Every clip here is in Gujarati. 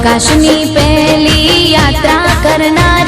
અવકાશની પહેલી યાત્રા કરનાર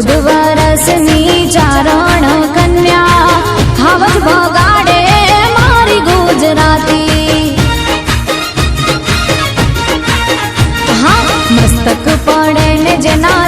ચૌદ વરસની ચારણ કન્યા હાવજ ભગાડે મારી ગુજરાતી. હા મસ્તક પડે ને જેના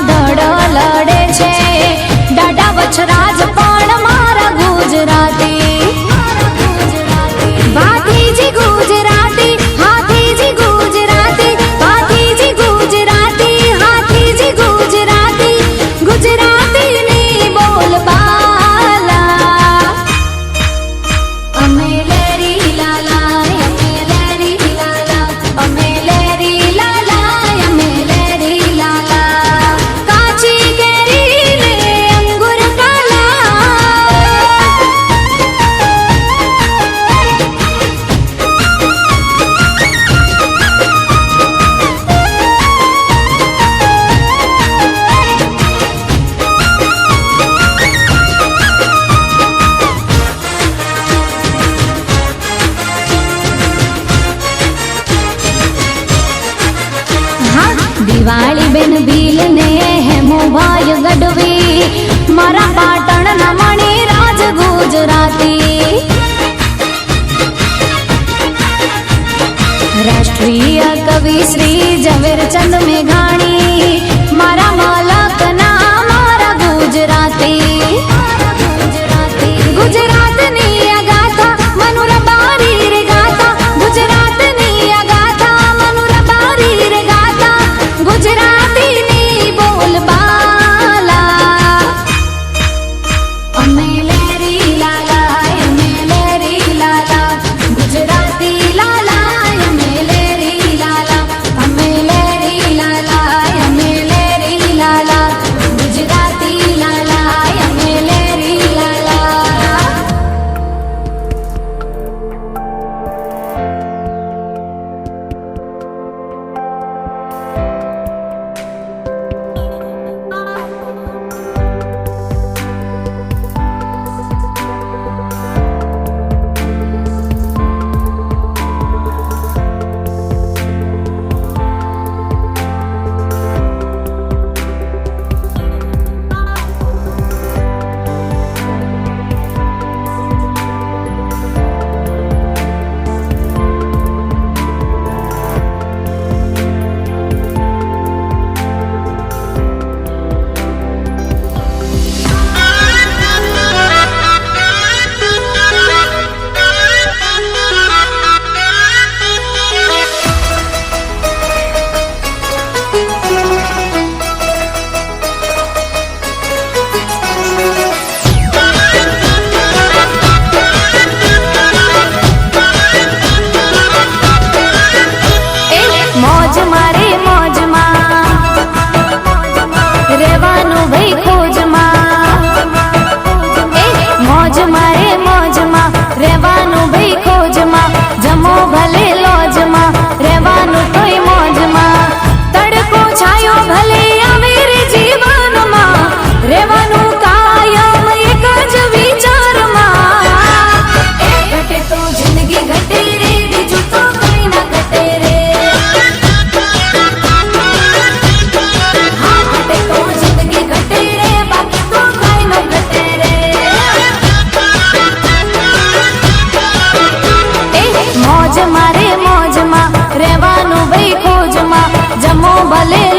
baleia.